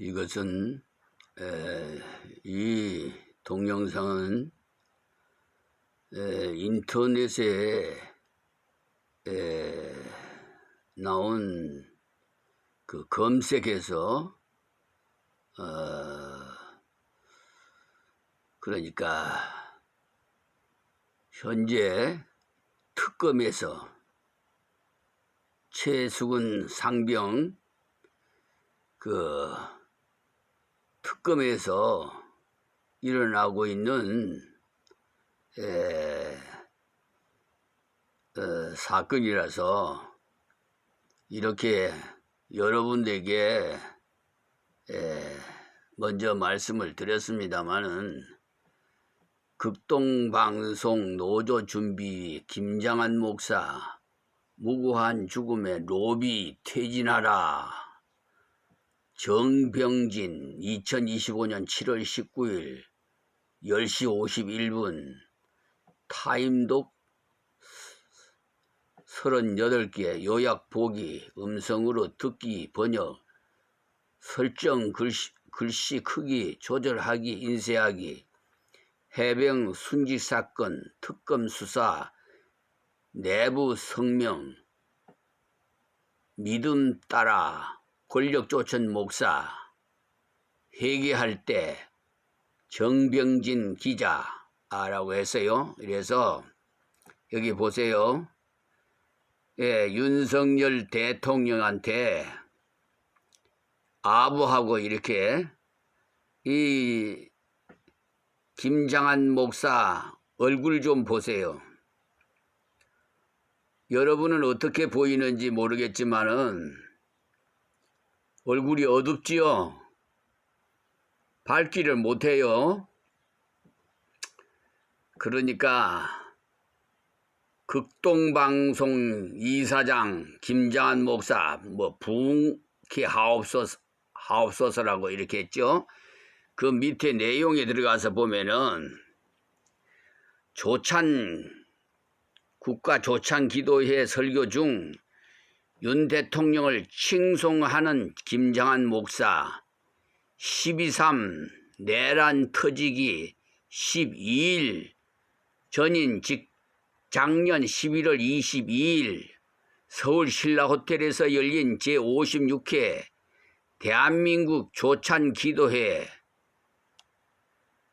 이것은 에, 이 동영상은 에, 인터넷에 에, 나온 그 검색에서 어, 그러니까 현재 특검에서 최수근 상병 그 특검에서 일어나고 있는 에, 어, 사건이라서 이렇게 여러분들에게 에, 먼저 말씀을 드렸습니다마는 극동방송 노조 준비 김장한 목사 무고한 죽음의 로비 퇴진하라 정병진 2025년 7월 19일 10시 51분 타임독 38개 요약 보기 음성으로 듣기 번역 설정 글씨, 글씨 크기 조절하기 인쇄하기 해병 순직 사건 특검 수사 내부 성명 믿음 따라 권력 쫓은 목사 회개할 때 정병진 기자라고 했어요. 그래서 여기 보세요. 예, 윤석열 대통령한테 아부하고 이렇게 이 김장한 목사 얼굴 좀 보세요. 여러분은 어떻게 보이는지 모르겠지만은 얼굴이 어둡지요? 밝기를 못해요. 그러니까 극동방송 이사장 김장한 목사 뭐 부흥케 하옵소서 하옵소서라고 이렇게 했죠. 그 밑에 내용에 들어가서 보면은 조찬 국가 조찬 기도회 설교 중 윤 대통령을 칭송하는 김장한 목사. 12.3 내란 터지기 12일. 전인 직 작년 11월 22일 서울 신라호텔에서 열린 제56회 대한민국 조찬 기도회.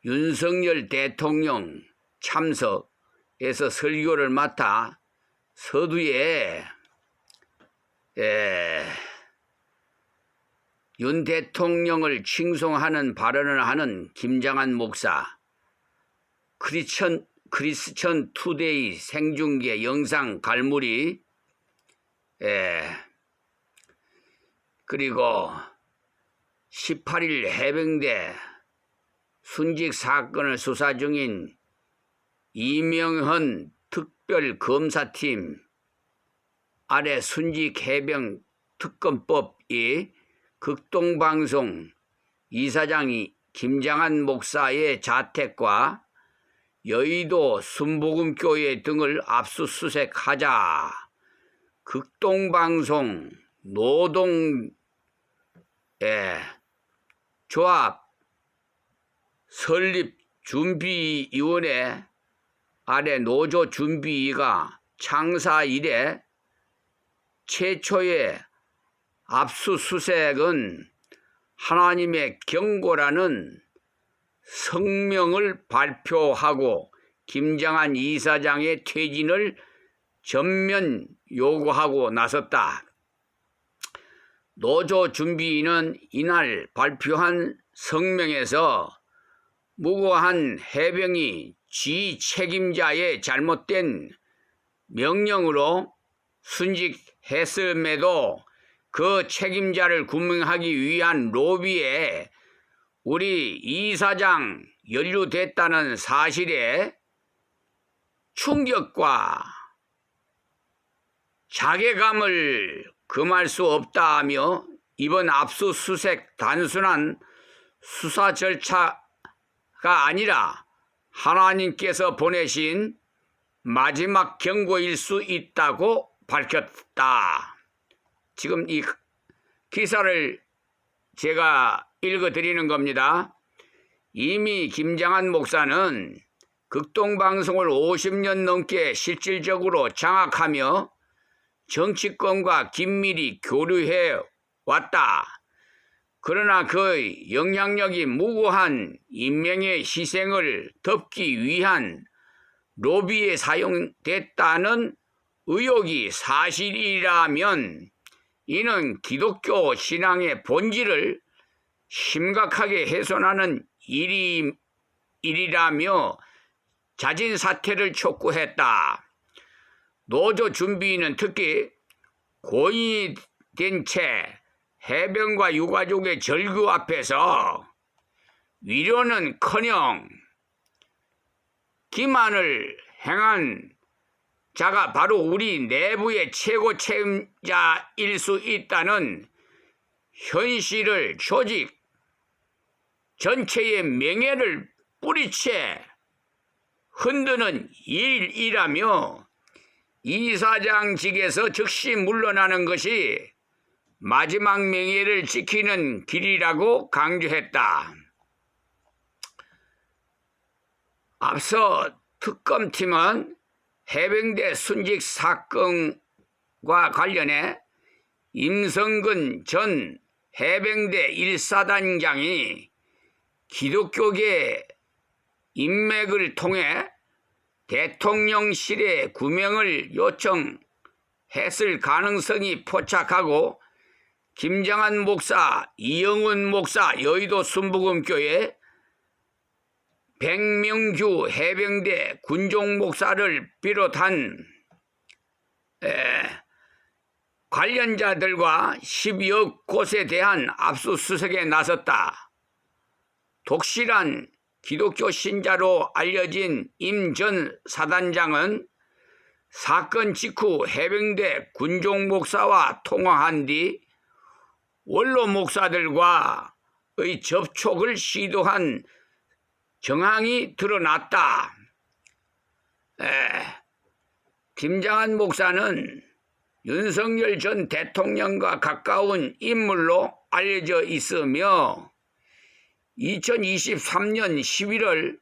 윤석열 대통령 참석에서 설교를 맡아 서두에 에, 윤 대통령을 칭송하는 발언을 하는 김장한 목사 크리스천 크리스천 투데이 생중계 영상 갈무리 에, 그리고 18일 해병대 순직 사건을 수사 중인 이명헌 특별검사팀 아래 순직 해병 특검법이 극동방송 이사장이 김장한 목사의 자택과 여의도 순복음교회 등을 압수수색하자 극동방송 노동 에 조합 설립 준비위원회 아래 노조 준비위가 창사 이래 최초의 압수수색은 하나님의 경고라는 성명을 발표하고 김장한 이사장의 퇴진을 전면 요구하고 나섰다. 노조 준비위는 이날 발표한 성명에서 무고한 해병이 지 책임자의 잘못된 명령으로 순직 했음에도 그 책임자를 구명하기 위한 로비에 우리 이사장 연루됐다는 사실에 충격과 자괴감을 금할 수 없다하며 이번 압수수색 단순한 수사 절차가 아니라 하나님께서 보내신 마지막 경고일 수 있다고 밝혔다. 지금 이 기사를 제가 읽어드리는 겁니다. 이미 김장한 목사는 극동방송을 50년 넘게 실질적으로 장악하며 정치권과 긴밀히 교류해 왔다. 그러나 그 영향력이 무고한 인명의 희생을 덮기 위한 로비에 사용됐다는 의혹이 사실이라면 이는 기독교 신앙의 본질을 심각하게 훼손하는 일이, 일이라며 자진 사퇴를 촉구했다. 노조 준비인은 특히 고인이 된 채 해병과 유가족의 절규 앞에서 위로는커녕 기만을 행한 자가 바로 우리 내부의 최고 책임자일 수 있다는 현실을 조직 전체의 명예를 뿌리채 흔드는 일이라며 이사장직에서 즉시 물러나는 것이 마지막 명예를 지키는 길이라고 강조했다. 앞서 특검팀은 해병대 순직 사건과 관련해 임성근 전 해병대 1사단장이 기독교계 인맥을 통해 대통령실에 구명을 요청했을 가능성이 포착하고 김정한 목사, 이영훈 목사, 여의도 순복음교회, 백명규 해병대 군종 목사를 비롯한 에, 관련자들과 12억 곳에 대한 압수수색에 나섰다. 독실한 기독교 신자로 알려진 임 전 사단장은 사건 직후 해병대 군종 목사와 통화한 뒤 원로 목사들과의 접촉을 시도한 정황이 드러났다. 에, 김장한 목사는 윤석열 전 대통령과 가까운 인물로 알려져 있으며 2023년 11월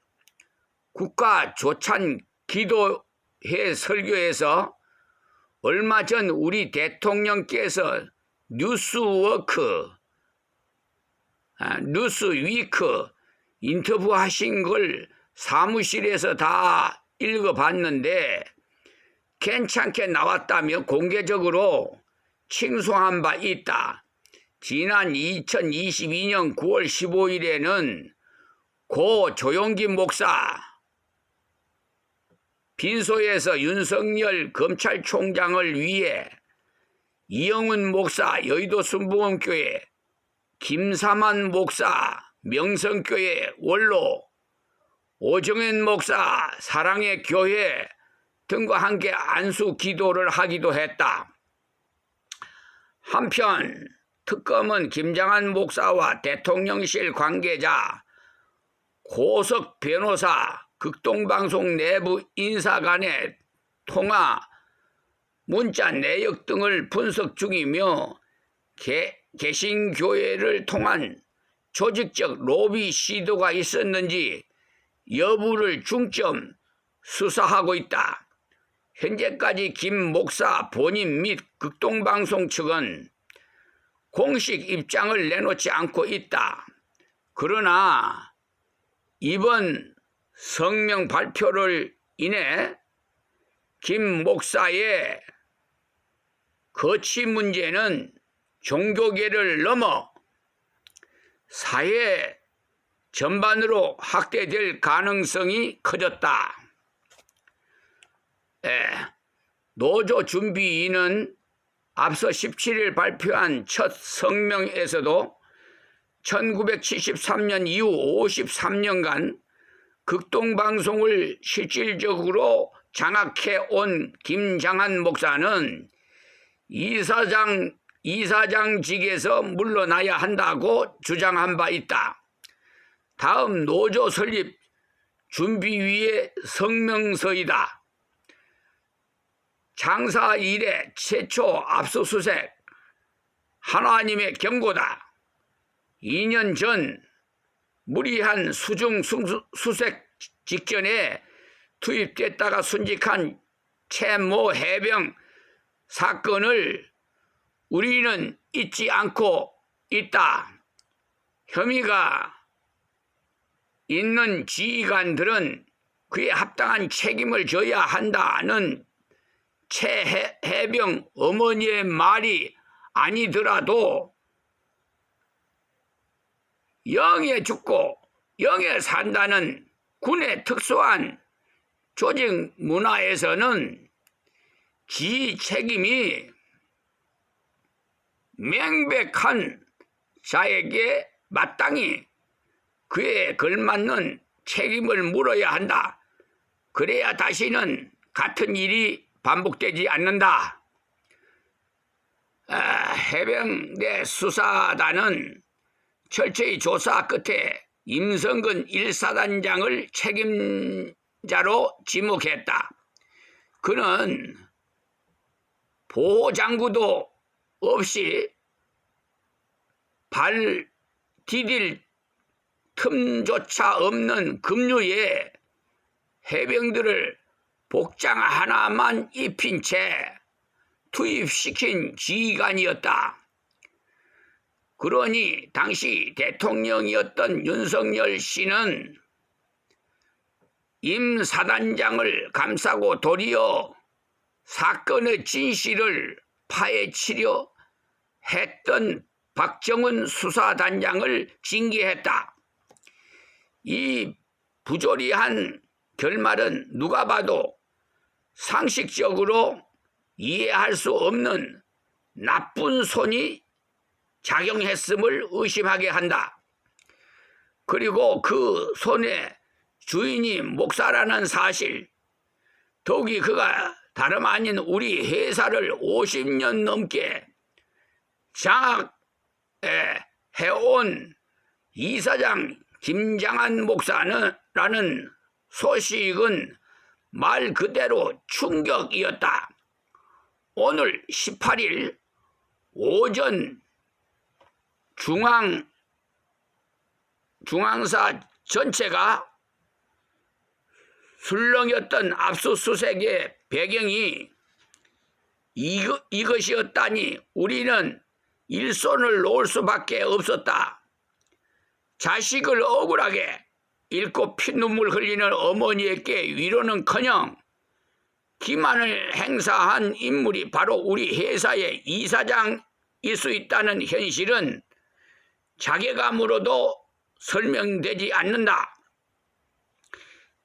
국가 조찬 기도회 설교에서 얼마 전 우리 대통령께서 뉴스워크, 아, 뉴스위크 인터뷰하신 걸 사무실에서 다 읽어봤는데 괜찮게 나왔다며 공개적으로 칭송한 바 있다. 지난 2022년 9월 15일에는 고 조용기 목사 빈소에서 윤석열 검찰총장을 위해 이영훈 목사 여의도 순복음교회 김사만 목사 명성교회 원로 오정현 목사 사랑의 교회 등과 함께 안수 기도를 하기도 했다. 한편 특검은 김장한 목사와 대통령실 관계자, 고석 변호사, 극동방송 내부 인사 간의 통화, 문자 내역 등을 분석 중이며 개, 개신교회를 통한 조직적 로비 시도가 있었는지 여부를 중점 수사하고 있다. 현재까지 김 목사 본인 및 극동방송 측은 공식 입장을 내놓지 않고 있다. 그러나 이번 성명 발표를 인해 김 목사의 거치 문제는 종교계를 넘어 사회 전반으로 확대될 가능성이 커졌다. 에, 노조 준비인은 앞서 17일 발표한 첫 성명에서도 1973년 이후 53년간 극동방송을 실질적으로 장악해 온 김장한 목사는 이사장 이사장직에서 물러나야 한다고 주장한 바 있다. 다음 노조 설립 준비위의 성명서이다. 장사 이래 최초 압수수색 하나님의 경고다. 2년 전 무리한 수중 수색 직전에 투입됐다가 순직한 채모 해병 사건을 우리는 잊지 않고 있다. 혐의가 있는 지휘관들은 그에 합당한 책임을 져야 한다는 최 해병 어머니의 말이 아니더라도 영에 죽고 영에 산다는 군의 특수한 조직 문화에서는 지 책임이 명백한 자에게 마땅히 그에 걸맞는 책임을 물어야 한다. 그래야 다시는 같은 일이 반복되지 않는다. 아, 해병대 수사단은 철저히 조사 끝에 임성근 1사단장을 책임자로 지목했다. 그는 보호장구도 없이 발 디딜 틈조차 없는 급류에 해병들을 복장 하나만 입힌 채 투입시킨 지휘관이었다. 그러니 당시 대통령이었던 윤석열 씨는 임 사단장을 감싸고 도리어 사건의 진실을 파헤치려 했던 박정은 수사단장을 징계했다. 이 부조리한 결말은 누가 봐도 상식적으로 이해할 수 없는 나쁜 손이 작용했음을 의심하게 한다. 그리고 그 손의 주인이 목사라는 사실, 더욱이 그가 다름 아닌 우리 회사를 50년 넘게 장악해 해온 이사장 김장한 목사는 라는 소식은 말 그대로 충격이었다. 오늘 18일 오전 중앙 중앙사 전체가 술렁였던 압수수색의 배경이 이거, 이것이었다니 우리는 일손을 놓을 수밖에 없었다. 자식을 억울하게 잃고 피눈물 흘리는 어머니에게 위로는커녕 기만을 행사한 인물이 바로 우리 회사의 이사장일 수 있다는 현실은 자괴감으로도 설명되지 않는다.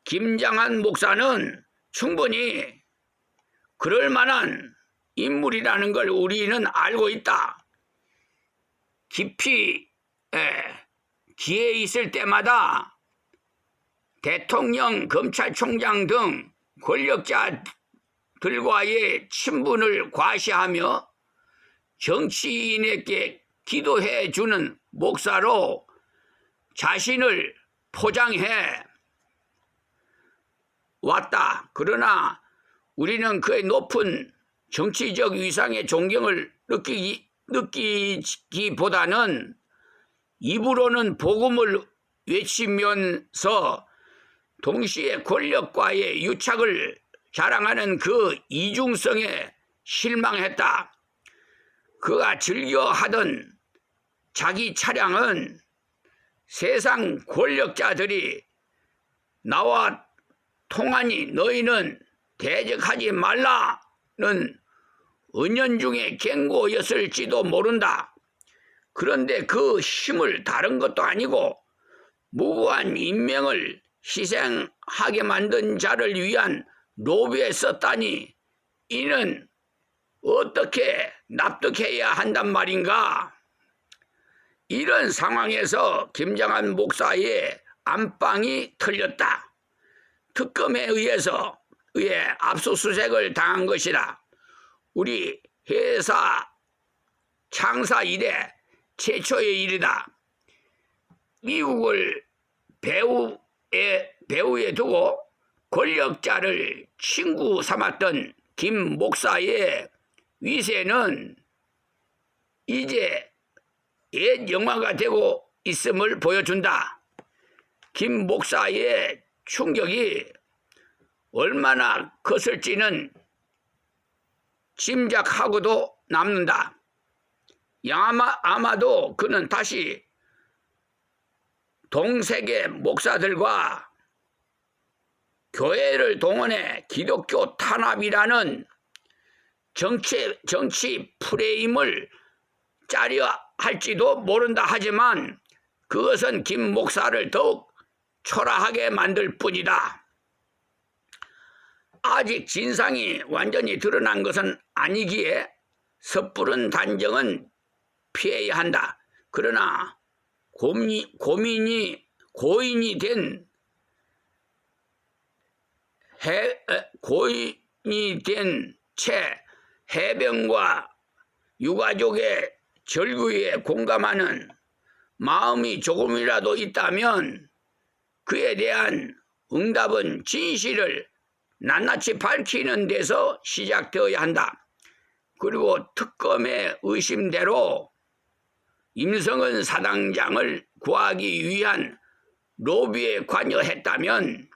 김장한 목사는 충분히 그럴 만한 인물이라는 걸 우리는 알고 있다. 깊이 에, 기회 있을 때마다 대통령, 검찰총장 등 권력자들과의 친분을 과시하며 정치인에게 기도해 주는 목사로 자신을 포장해 왔다. 그러나 우리는 그의 높은 정치적 위상의 존경을 느끼기, 느끼기보다는 입으로는 복음을 외치면서 동시에 권력과의 유착을 자랑하는 그 이중성에 실망했다. 그가 즐겨 하던 자기 차량은 세상 권력자들이 나와 통하니 너희는 대적하지 말라는 은연중의 경고였을지도 모른다. 그런데 그 힘을 다른 것도 아니고 무고한 인명을 희생하게 만든 자를 위한 로비에 썼다니 이는 어떻게 납득해야 한단 말인가? 이런 상황에서 김장한 목사의 안방이 틀렸다. 특검에 의해서 의해 압수수색을 당한 것이라 우리 회사 창사 이래 최초의 일이다. 미국을 배우에 배우에 두고 권력자를 친구 삼았던 김 목사의 위세는 이제 옛 영화가 되고 있음을 보여준다. 김 목사의 충격이 얼마나 컸을지는 짐작하고도 남는다. 아마, 아마도 그는 다시 동세계 목사들과 교회를 동원해 기독교 탄압이라는 정치, 정치 프레임을 짜려 할지도 모른다 하지만 그것은 김 목사를 더욱 초라하게 만들 뿐이다. 아직 진상이 완전히 드러난 것은 아니기에 섣부른 단정은 피해야 한다. 그러나 고민이, 고민이 고인이 된 해, 에, 고인이 된 채 해병과 유가족의 절규에 공감하는 마음이 조금이라도 있다면 그에 대한 응답은 진실을 낱낱이 밝히는 데서 시작되어야 한다. 그리고 특검의 의심대로 임성은 사당장을 구하기 위한 로비에 관여했다면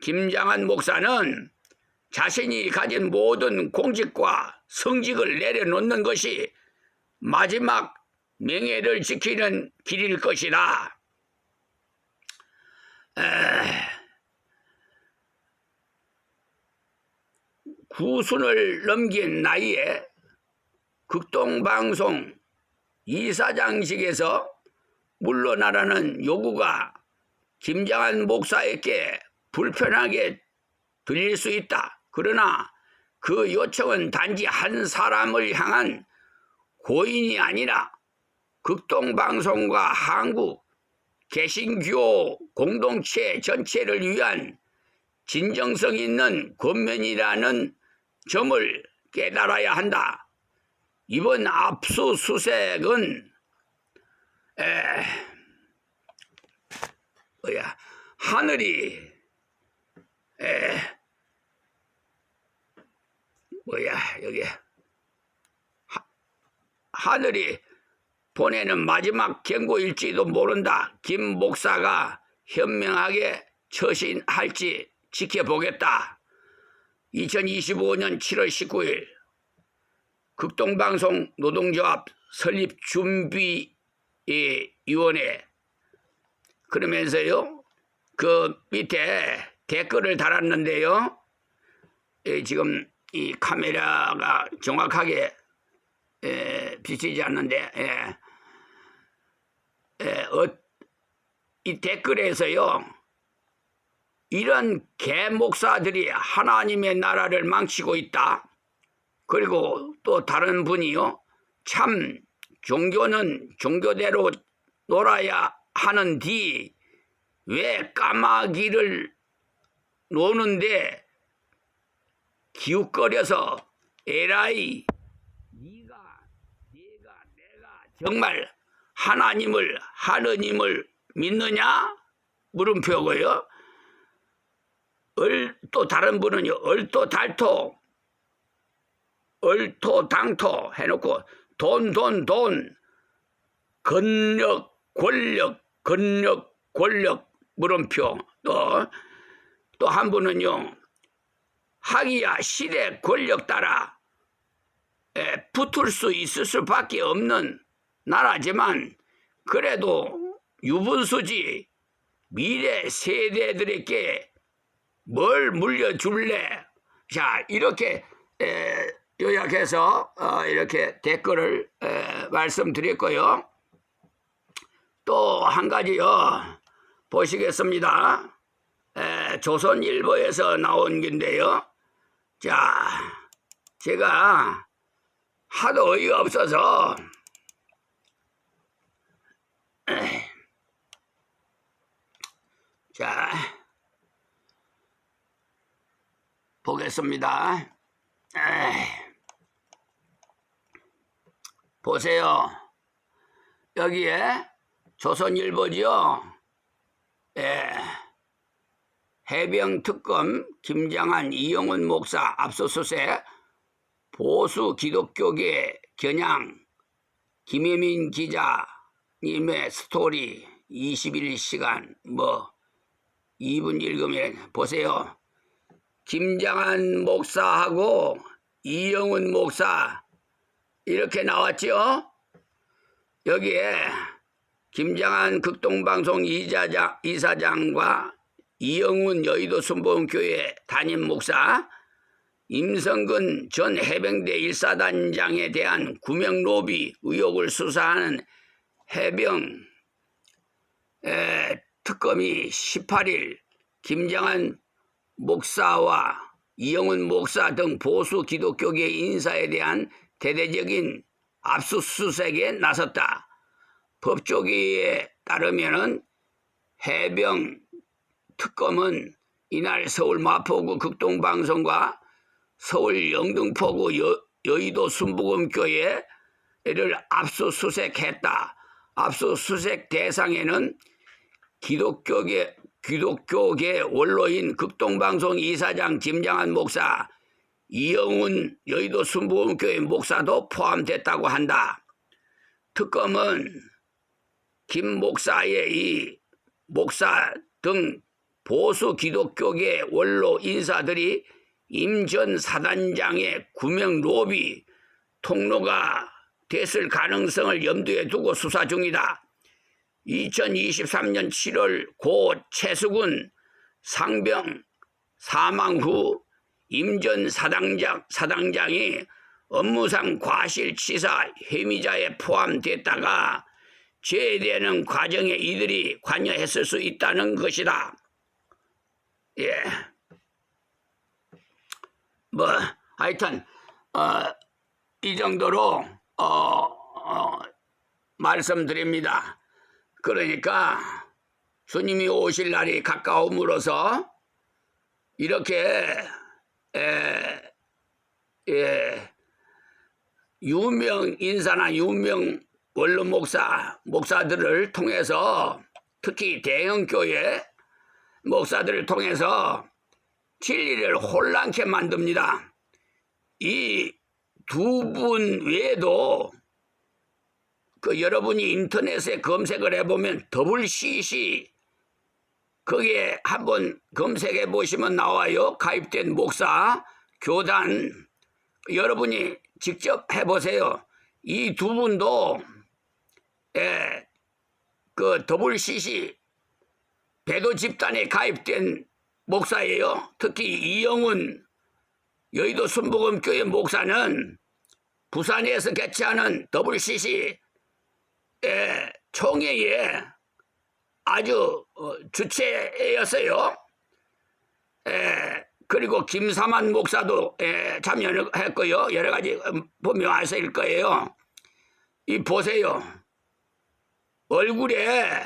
김장한 목사는 자신이 가진 모든 공직과 성직을 내려놓는 것이 마지막 명예를 지키는 길일 것이다. 에... 구순을 넘긴 나이에 극동방송 이사장직에서 물러나라는 요구가 김장한 목사에게 불편하게 들릴 수 있다. 그러나 그 요청은 단지 한 사람을 향한 고인이 아니라 극동방송과 한국 개신교 공동체 전체를 위한 진정성 있는 권면이라는 점을 깨달아야 한다. 이번 압수수색은 에, 뭐야 하늘이 에, 뭐야 여기 하, 하늘이 보내는 마지막 경고일지도 모른다. 김 목사가 현명하게 처신할지 지켜보겠다. 2025년 7월 19일 극동방송 노동조합 설립준비위원회 그러면서요 그 밑에 댓글을 달았는데요 예, 지금 이 카메라가 정확하게 예, 비치지 않는데 예, 예, 어, 이 댓글에서요 이런 개 목사들이 하나님의 나라를 망치고 있다. 그리고 또 다른 분이요. 참 종교는 종교대로 놀아야 하는디 왜 까마귀를 노는데 기웃거려서 에라이 네가 네가 내가 정말 하나님을 하느님을 믿느냐 물음표고요. 얼, 또 다른 분은요, 얼토 달토, 얼토 당토 해놓고 돈, 돈, 돈, 권력, 권력, 권력, 권력, 물음표. 또, 또 한 분은요, 하기야 시대 권력 따라 에, 붙을 수 있을 수밖에 없는 나라지만 그래도 유분수지 미래 세대들에게 뭘 물려줄래? 자, 이렇게 에, 요약해서 어, 이렇게 댓글을 에, 말씀드렸고요. 또 한 가지요. 보시겠습니다. 에, 조선일보에서 나온 건데요. 자, 제가 하도 어이가 없어서 에, 자, 보겠습니다. 보세요. 여기에 조선일보지요. 예. 해병특검 김장한 이영훈 목사 압수수색 보수 기독교계 겨냥 김혜민 기자 님의 스토리 21시간 뭐 2분 읽으면 보세요. 김장한 목사하고 이영훈 목사 이렇게 나왔죠? 여기에 김장한 극동방송 이사장, 이사장과 이영훈 여의도 순복음교회 담임 목사 임성근 전 해병대 일사단장에 대한 구명 로비 의혹을 수사하는 해병 에, 특검이 18일 김장한 목사와 이영훈 목사 등 보수 기독교계 인사에 대한 대대적인 압수수색에 나섰다. 법조계에 따르면은 해병 특검은 이날 서울 마포구 극동방송과 서울 영등포구 여, 여의도 순복음교회를 압수수색했다. 압수수색 대상에는 기독교계 기독교계 원로인 극동방송 이사장 김장한 목사, 이영훈 여의도 순복음교회 목사도 포함됐다고 한다. 특검은 김 목사의 이 목사 등 보수 기독교계 원로 인사들이 임 전 사단장의 구명 로비 통로가 됐을 가능성을 염두에 두고 수사 중이다. 2023년 7월 고 최수근 상병 사망 후 임전 사당장, 사당장이 업무상 과실치사 혐의자에 포함됐다가 제대하는 과정에 이들이 관여했을 수 있다는 것이다. 예. 뭐 하여튼 어, 이 정도로 어, 어, 말씀드립니다. 그러니까 주님이 오실 날이 가까움으로써 이렇게 에, 예, 유명 인사나 유명 원로 목사 목사들을 통해서 특히 대형 교회 목사들을 통해서 진리를 혼란케 만듭니다. 이 두 분 외에도 그 여러분이 인터넷에 검색을 해보면 WCC 거기에 한번 검색해 보시면 나와요. 가입된 목사, 교단 여러분이 직접 해보세요. 이 두 분도 예, 그 WCC 배도 집단에 가입된 목사예요. 특히 이영훈 여의도 순복음교회 목사는 부산에서 개최하는 WCC 에, 총회에 아주 어, 주체였어요. 에, 그리고 김사만 목사도 에, 참여했고요. 여러 가지 음, 보면 아실 거예요. 이 보세요. 얼굴에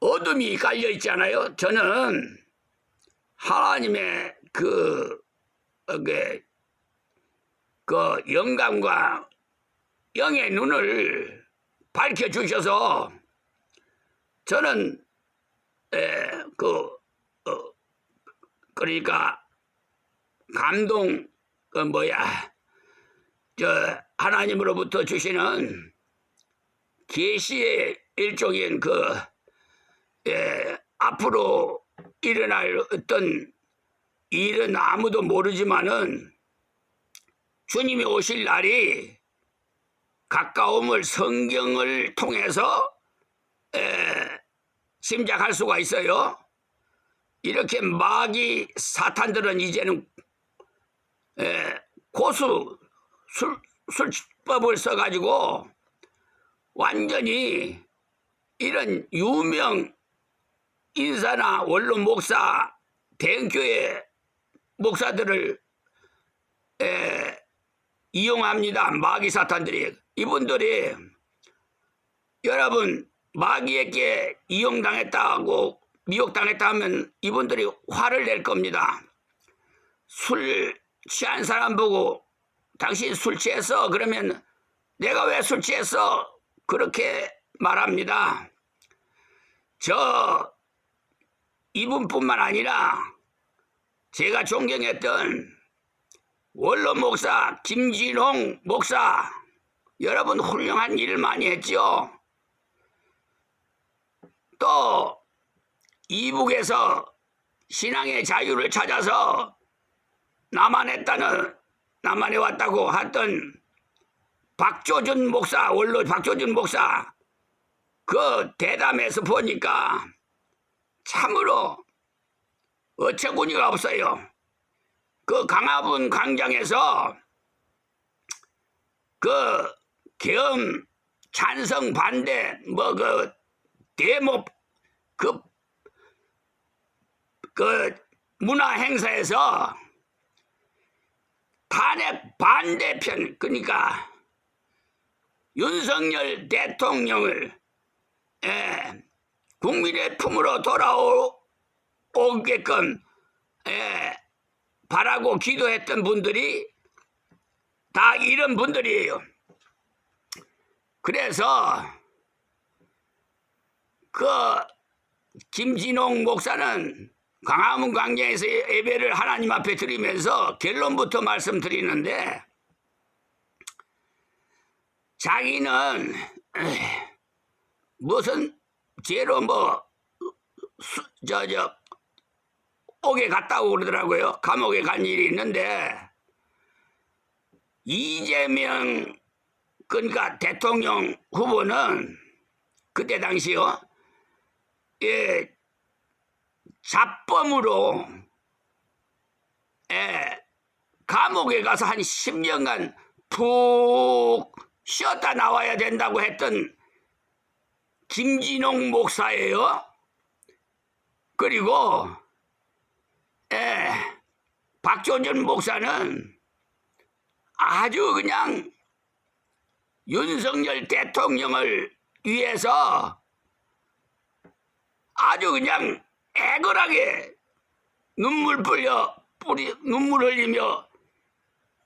어둠이 깔려 있잖아요. 저는 하나님의 그, 그 영감과 영의 눈을 밝혀주셔서 저는 에, 그 어, 그러니까 감동 그 뭐야 저 하나님으로부터 주시는 계시의 일종인 그 에, 앞으로 일어날 어떤 일은 아무도 모르지만은 주님이 오실 날이 가까움을 성경을 통해서 에, 심작할 수가 있어요. 이렇게 마귀 사탄들은 이제는 에, 고수 술, 술법을 써가지고 완전히 이런 유명 인사나 원로 목사 대형교회 목사들을 에, 이용합니다. 마귀 사탄들이 이분들이 여러분 마귀에게 이용당했다고 미혹당했다 하면 이분들이 화를 낼 겁니다. 술 취한 사람 보고 당신 술 취했어 그러면 내가 왜 술 취했어 그렇게 말합니다. 저 이분뿐만 아니라 제가 존경했던 원로 목사 김진홍 목사 여러분 훌륭한 일을 많이 했죠. 또 이북에서 신앙의 자유를 찾아서 남한했다는 남한에 왔다고 했던 박조준 목사 원로 박조준 목사 그 대담에서 보니까 참으로 어처구니가 없어요. 그 강화분 광장에서 그겸 찬성 반대 뭐 그 대모 그, 그 문화 행사에서 탄핵 반대편 그러니까 윤석열 대통령을 예, 국민의 품으로 돌아오 게끔 예, 바라고 기도했던 분들이 다 이런 분들이에요. 그래서 그 김진홍 목사는 광화문 광장에서 예배를 하나님 앞에 드리면서 결론부터 말씀드리는데 자기는 무슨 죄로 뭐 저 저 옥에 갔다고 그러더라고요. 감옥에 간 일이 있는데 이재명 그러니까 대통령 후보는 그때 당시요. 예, 잡범으로 예, 감옥에 가서 한 10년간 푹 쉬었다 나와야 된다고 했던 김진홍 목사예요. 그리고 예, 박조준 목사는 아주 그냥 윤석열 대통령을 위해서 아주 그냥 애걸하게 눈물 뿌려 뿌리 눈물 흘리며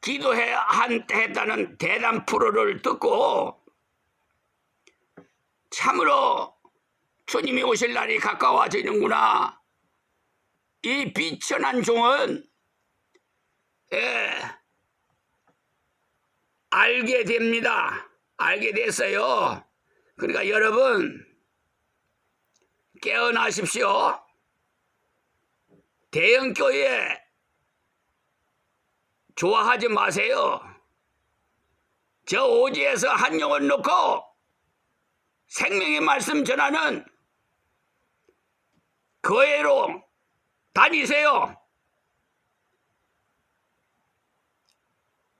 기도해 한 했다는 대담 프로를 듣고 참으로 주님이 오실 날이 가까워지는구나. 이 비천한 종은 예, 알게 됩니다. 알게 됐어요. 그러니까 여러분 깨어나십시오. 대형 교회 좋아하지 마세요. 저 오지에서 한 영혼 놓고 생명의 말씀 전하는 교회로 다니세요.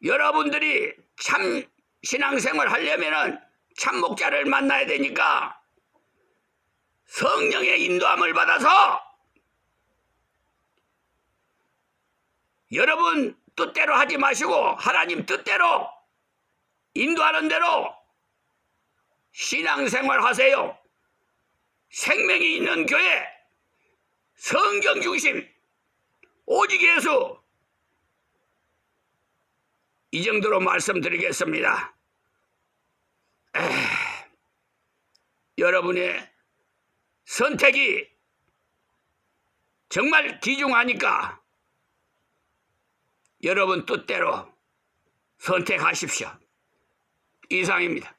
여러분들이 참 신앙생활 하려면은 참 목자를 만나야 되니까 성령의 인도함을 받아서 여러분 뜻대로 하지 마시고 하나님 뜻대로 인도하는 대로 신앙생활 하세요. 생명이 있는 교회, 성경 중심, 오직 예수. 이 정도로 말씀드리겠습니다. 에, 여러분의 선택이 정말 귀중하니까 여러분 뜻대로 선택하십시오. 이상입니다.